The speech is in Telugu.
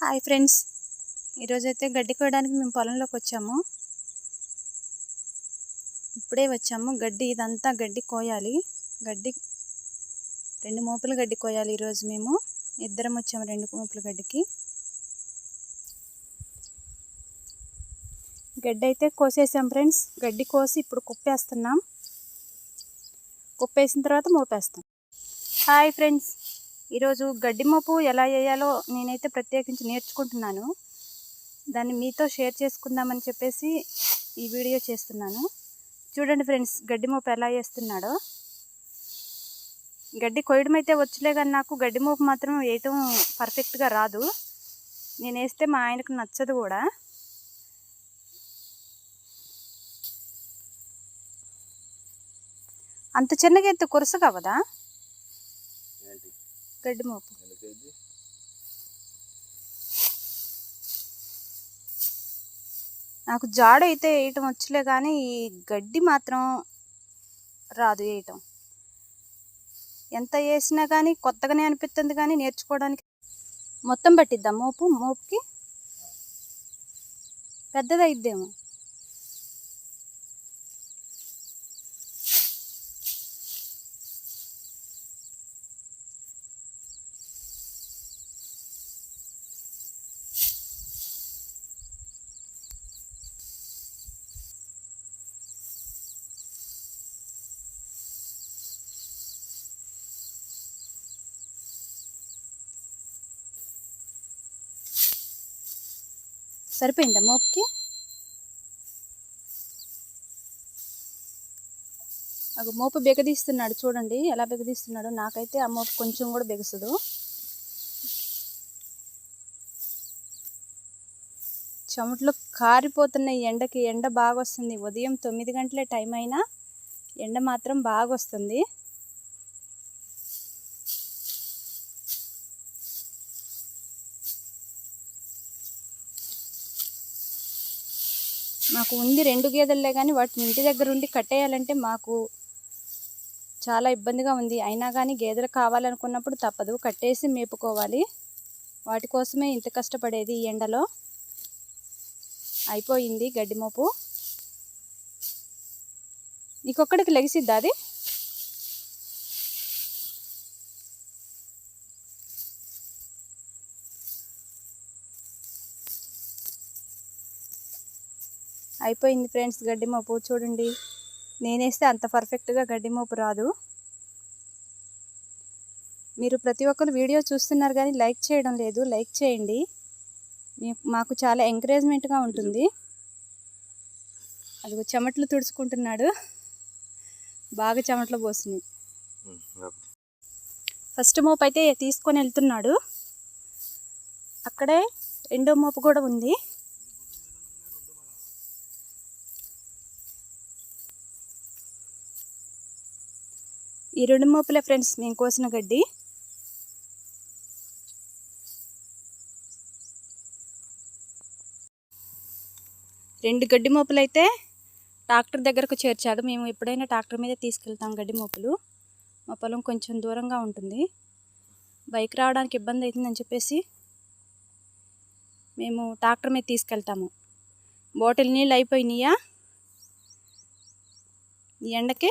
Hi friends. ఈరోజైతే గడ్డి కోయడానికి మేము పొలంలోకి వచ్చాము. ఇప్పుడే వచ్చాము. గడ్డి ఇదంతా గడ్డి కోయాలి. గడ్డి రెండు మోపులు గడ్డి కోయాలి ఈరోజు మేము. ఇద్దరం వచ్చాము రెండు మోపుల గడ్డికి. గడ్డి అయితే కోసేసాం ఫ్రెండ్స్. గడ్డి కోసి ఇప్పుడు కుప్పేస్తున్నాం. కుప్పేసిన తర్వాత మోపేస్తాం. Hi friends. ఈరోజు గడ్డి మోపు ఎలా వేయాలో నేనైతే ప్రత్యేకించి నేర్చుకుంటున్నాను. దాన్ని మీతో షేర్ చేసుకుందామని చెప్పేసి ఈ వీడియో చేస్తున్నాను. చూడండి ఫ్రెండ్స్ గడ్డి మోపు ఎలా వేస్తున్నాడో. గడ్డి కొయ్యడం అయితే వచ్చలే కానీ నాకు గడ్డి మోపు మాత్రం వేయటం పర్ఫెక్ట్గా రాదు. నేను వేస్తే మా ఆయనకు నచ్చదు కూడా. అంత చిన్నగా ఎత్తు కురస కావదా గడ్డి మోపు. నాకు జాడ అయితే వేయటం వచ్చలే కానీ ఈ గడ్డి మాత్రం రాదు వేయటం. ఎంత వేసినా కానీ కొత్తగానే అనిపిస్తుంది కానీ నేర్చుకోవడానికి. మొత్తం పట్టిద్దాం మోపు? మోపుకి? పెద్దది సరిపోయిందా మోపుకి? ఒక మోపు బిగదీస్తున్నాడు చూడండి. ఎలా బెగదీస్తున్నాడు నాకైతే ఆ మోపు కొంచెం కూడా బిగసదు. చెమట్లు కారిపోతున్న ఎండకి. ఎండ బాగా వస్తుంది ఉదయం తొమ్మిది గంటలే టైం అయినా ఎండ మాత్రం బాగా వస్తుంది మాకు ఉంది రెండు గేదెలే కానీ వాటిని ఇంటి దగ్గర ఉండి కట్టేయాలంటే మాకు చాలా ఇబ్బందిగా ఉంది. అయినా కానీ గేదెలు కావాలనుకున్నప్పుడు తప్పదు. కట్టేసి మేపుకోవాలి. వాటి కోసమే ఇంత కష్టపడేది ఈ ఎండలో. అయిపోయింది గడ్డి మోపు. నీకొక్కడికి లెగిసిద్దా అది? అయిపోయింది ఫ్రెండ్స్ గడ్డి మోపు. చూడండి నేనేస్తే అంత పర్ఫెక్ట్గా గడ్డి మోపు రాదు. మీరు ప్రతి ఒక్కరు వీడియో చూస్తున్నారు కానీ లైక్ చేయడం లేదు లైక్ చేయండి. మాకు చాలా ఎంకరేజ్మెంట్గా ఉంటుంది. అదిగో చెమట్లు తుడుచుకుంటున్నాడు. బాగా చెమట్లు పోసినాయి. ఫస్ట్ మోపు అయితే తీసుకొని వెళ్తున్నాడు. అక్కడే రెండో మోపు కూడా ఉంది. ఈ రెండు మోపులే ఫ్రెండ్స్ మేము కోసిన గడ్డి. రెండు గడ్డి మోపులు అయితే ట్రాక్టర్ దగ్గరకు చేర్చారు. మేము ఎప్పుడైనా ట్రాక్టర్ మీద తీసుకెళ్తాం గడ్డి మోపులు. మా పొలం కొంచెం దూరంగా ఉంటుంది. బైక్ రావడానికి ఇబ్బంది అవుతుందని చెప్పేసి మేము ట్రాక్టర్ మీద తీసుకెళ్తాము. బాటిల్ నీళ్ళు అయిపోయినాయా? ఈ ఎండకి